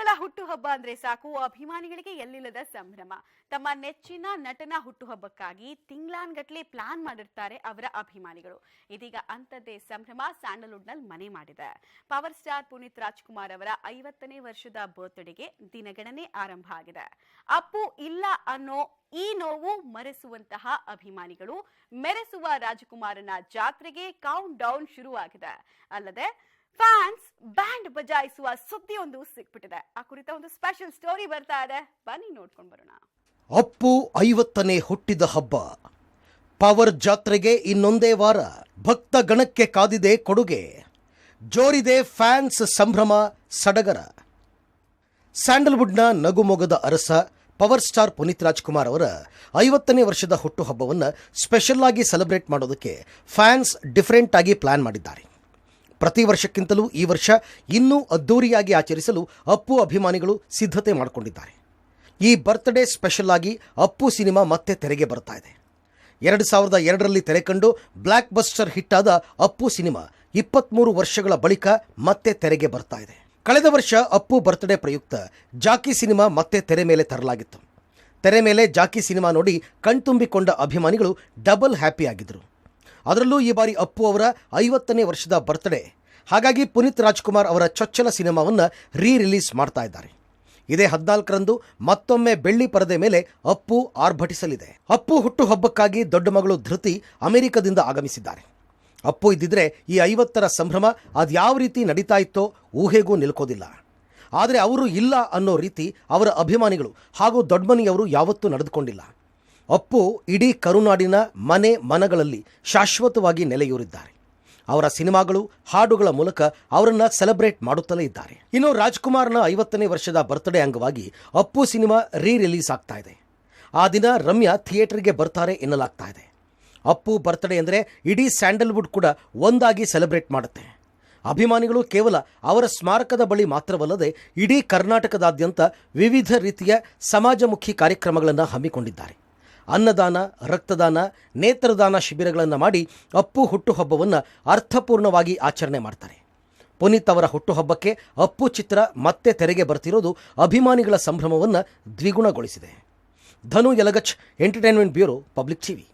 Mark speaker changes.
Speaker 1: ಅಭಿಮಾನಿಗಳ ಹುಟ್ಟುಹಬ್ಬ ಅಂದ್ರೆ ಸಾಕು. ಅಭಿಮಾನಿಗಳಿಗೆ ಎಲ್ಲಿಲ್ಲದ ಸಂಭ್ರಮ. ತಮ್ಮ ನೆಚ್ಚಿನ ನಟನ ಹುಟ್ಟುಹಬ್ಬಕ್ಕಾಗಿ ತಿಂಗ್ಳಾನ್ಗಟ್ಲೆ ಪ್ಲಾನ್ ಮಾಡಿರ್ತಾರೆ ಅವರ ಅಭಿಮಾನಿಗಳು. ಇದೀಗ ಅಂಥದ್ದೇ ಸಂಭ್ರಮ ಸ್ಯಾಂಡಲ್ವುಡ್ನಲ್ಲಿ ಮನೆ ಮಾಡಿದೆ. ಪವರ್ ಸ್ಟಾರ್ ಪುನೀತ್ ರಾಜ್ಕುಮಾರ್ ಅವರ ಐವತ್ತನೇ ವರ್ಷದ ಬರ್ತ್ಡೇಗೆ ದಿನಗಣನೆ ಆರಂಭ ಆಗಿದೆ. ಅಪ್ಪು ಇಲ್ಲ ಅನ್ನೋ ಈ ನೋವು ಮರೆಸುವಂತಹ ಅಭಿಮಾನಿಗಳು ಮೆರೆಸುವ ರಾಜಕುಮಾರನ ಜಾತ್ರೆಗೆ ಕೌಂಟ್ ಡೌನ್ ಶುರುವಾಗಿದೆ. ಅಲ್ಲದೆ ಫ್ಯಾನ್ಸ್ ಬ್ಯಾಂಡ್ ಬಜಾಯಿಸುವ ಸುದ್ದಿ ಒಂದು ಸಿಕ್ಬಿಟ್ಟಿದೆ. ಆ ಕುರಿತ ಒಂದು ಸ್ಪೆಷಲ್ ಸ್ಟೋರಿ ಬರ್ತಾ ಇದೆ. ಬನ್ನಿ ನೋಡ್ಕೊಂಡು ಬರೋಣ.
Speaker 2: ಅಪ್ಪು ಐವತ್ತನೇ ಹುಟ್ಟಿದ ಹಬ್ಬ. ಪವರ್ ಜಾತ್ರೆಗೆ ಇನ್ನೊಂದೇ ವಾರ ಭಕ್ತ ಗಣಕ್ಕೆ ಕಾದಿದೆ ಕೊಡುಗೆ. ಜೋರಿದೆ ಫ್ಯಾನ್ಸ್ ಸಂಭ್ರಮ, ಸಡಗರ. ಸ್ಯಾಂಡಲ್ವುಡ್ನ ನಗುಮೊಗದ ಅರಸ, ಪವರ್ ಸ್ಟಾರ್ ಪುನೀತ್ ರಾಜ್ಕುಮಾರ್ ಅವರ ಐವತ್ತನೇ ವರ್ಷದ ಹುಟ್ಟುಹಬ್ಬವನ್ನು ಸ್ಪೆಷಲ್ ಆಗಿ ಸೆಲೆಬ್ರೇಟ್ ಮಾಡೋದಕ್ಕೆ ಫ್ಯಾನ್ಸ್ ಡಿಫರೆಂಟ್ ಆಗಿ ಪ್ಲಾನ್ ಮಾಡಿದ್ದಾರೆ. ಪ್ರತಿ ವರ್ಷಕ್ಕಿಂತಲೂ ಈ ವರ್ಷ ಇನ್ನೂ ಅದ್ದೂರಿಯಾಗಿ ಆಚರಿಸಲು ಅಪ್ಪು ಅಭಿಮಾನಿಗಳು ಸಿದ್ಧತೆ ಮಾಡಿಕೊಂಡಿದ್ದಾರೆ. ಈ ಬರ್ತ್ಡೇ ಸ್ಪೆಷಲ್ ಆಗಿ ಅಪ್ಪು ಸಿನಿಮಾ ಮತ್ತೆ ತೆರೆಗೆ ಬರ್ತಾ ಇದೆ. ಎರಡು ಸಾವಿರದ ಎರಡರಲ್ಲಿ ತೆರೆಕಂಡು ಬ್ಲ್ಯಾಕ್ ಬಸ್ಟರ್ ಹಿಟ್ ಆದ ಅಪ್ಪು ಸಿನಿಮಾ ಇಪ್ಪತ್ತ್ಮೂರು ವರ್ಷಗಳ ಬಳಿಕ ಮತ್ತೆ ತೆರೆಗೆ ಬರ್ತಾ ಇದೆ. ಕಳೆದ ವರ್ಷ ಅಪ್ಪು ಬರ್ತ್ಡೇ ಪ್ರಯುಕ್ತ ಜಾಕಿ ಸಿನಿಮಾ ಮತ್ತೆ ತೆರೆ ಮೇಲೆ ತರಲಾಗಿತ್ತು. ತೆರೆ ಮೇಲೆ ಜಾಕಿ ಸಿನಿಮಾ ನೋಡಿ ಕಣ್ತುಂಬಿಕೊಂಡ ಅಭಿಮಾನಿಗಳು ಡಬಲ್ ಹ್ಯಾಪಿ ಆಗಿದ್ದರು ಅದರಲ್ಲೂ ಈ ಬಾರಿ ಅಪ್ಪು ಅವರ ಐವತ್ತನೇ ವರ್ಷದ ಬರ್ತ್ಡೇ ಹಾಗಾಗಿ ಪುನೀತ್ ರಾಜ್ಕುಮಾರ್ ಅವರ ಚೊಚ್ಚಲ ಸಿನಿಮಾವನ್ನು ರೀ ರಿಲೀಸ್ ಮಾಡ್ತಾ ಇದ್ದಾರೆ. ಇದೇ ಹದಿನಾಲ್ಕರಂದು ಮತ್ತೊಮ್ಮೆ ಬೆಳ್ಳಿ ಪರದೆ ಮೇಲೆ ಅಪ್ಪು ಆರ್ಭಟಿಸಲಿದೆ. ಅಪ್ಪು ಹುಟ್ಟುಹಬ್ಬಕ್ಕಾಗಿ ದೊಡ್ಡ ಮಗಳು ಧೃತಿ ಅಮೆರಿಕದಿಂದ ಆಗಮಿಸಿದ್ದಾರೆ. ಅಪ್ಪು ಇದ್ದಿದ್ರೆ ಈ ಐವತ್ತರ ಸಂಭ್ರಮ ಅದ್ಯಾವ ರೀತಿ ನಡೀತಾ ಇತ್ತೋ ಊಹೆಗೂ ನಿಲ್ಕೋದಿಲ್ಲ. ಆದರೆ ಅವರು ಇಲ್ಲ ಅನ್ನೋ ರೀತಿ ಅವರ ಅಭಿಮಾನಿಗಳು ಹಾಗೂ ದೊಡ್ಡಮನಿಯವರು ಯಾವತ್ತೂ ನಡೆದುಕೊಂಡಿಲ್ಲ. ಅಪ್ಪು ಇಡೀ ಕರುನಾಡಿನ ಮನೆ ಮನಗಳಲ್ಲಿ ಶಾಶ್ವತವಾಗಿ ನೆಲೆಯೂರಿದ್ದಾರೆ. ಅವರ ಸಿನಿಮಾಗಳು, ಹಾಡುಗಳ ಮೂಲಕ ಅವರನ್ನು ಸೆಲೆಬ್ರೇಟ್ ಮಾಡುತ್ತಲೇ ಇದ್ದಾರೆ. ಇನ್ನು ರಾಜ್ಕುಮಾರ್ನ ಐವತ್ತನೇ ವರ್ಷದ ಬರ್ತ್ಡೇ ಅಂಗವಾಗಿ ಅಪ್ಪು ಸಿನಿಮಾ ರೀ ರಿಲೀಸ್ ಆಗ್ತಾ ಇದೆ. ಆ ದಿನ ರಮ್ಯಾ ಥಿಯೇಟರ್ಗೆ ಬರ್ತಾರೆ ಎನ್ನಲಾಗ್ತಾ ಇದೆ. ಅಪ್ಪು ಬರ್ತ್ಡೇ ಅಂದರೆ ಇಡೀ ಸ್ಯಾಂಡಲ್ವುಡ್ ಕೂಡ ಒಂದಾಗಿ ಸೆಲೆಬ್ರೇಟ್ ಮಾಡುತ್ತೆ. ಅಭಿಮಾನಿಗಳು ಕೇವಲ ಅವರ ಸ್ಮಾರಕದ ಬಳಿ ಮಾತ್ರವಲ್ಲದೆ ಇಡೀ ಕರ್ನಾಟಕದಾದ್ಯಂತ ವಿವಿಧ ರೀತಿಯ ಸಮಾಜಮುಖಿ ಕಾರ್ಯಕ್ರಮಗಳನ್ನು ಹಮ್ಮಿಕೊಂಡಿದ್ದಾರೆ. ಅನ್ನದಾನ, ರಕ್ತದಾನ, ನೇತ್ರದಾನ ಶಿಬಿರಗಳನ್ನು ಮಾಡಿ ಅಪ್ಪು ಹುಟ್ಟುಹಬ್ಬವನ್ನು ಅರ್ಥಪೂರ್ಣವಾಗಿ ಆಚರಣೆ ಮಾಡ್ತಾರೆ. ಪುನೀತ್ ಅವರ ಹುಟ್ಟುಹಬ್ಬಕ್ಕೆ ಅಪ್ಪು ಚಿತ್ರ ಮತ್ತೆ ತೆರೆಗೆ ಬರ್ತಿರೋದು ಅಭಿಮಾನಿಗಳ ಸಂಭ್ರಮವನ್ನು ದ್ವಿಗುಣಗೊಳಿಸಿದೆ. Dhanu Yalagach, entertainment bureau, public TV.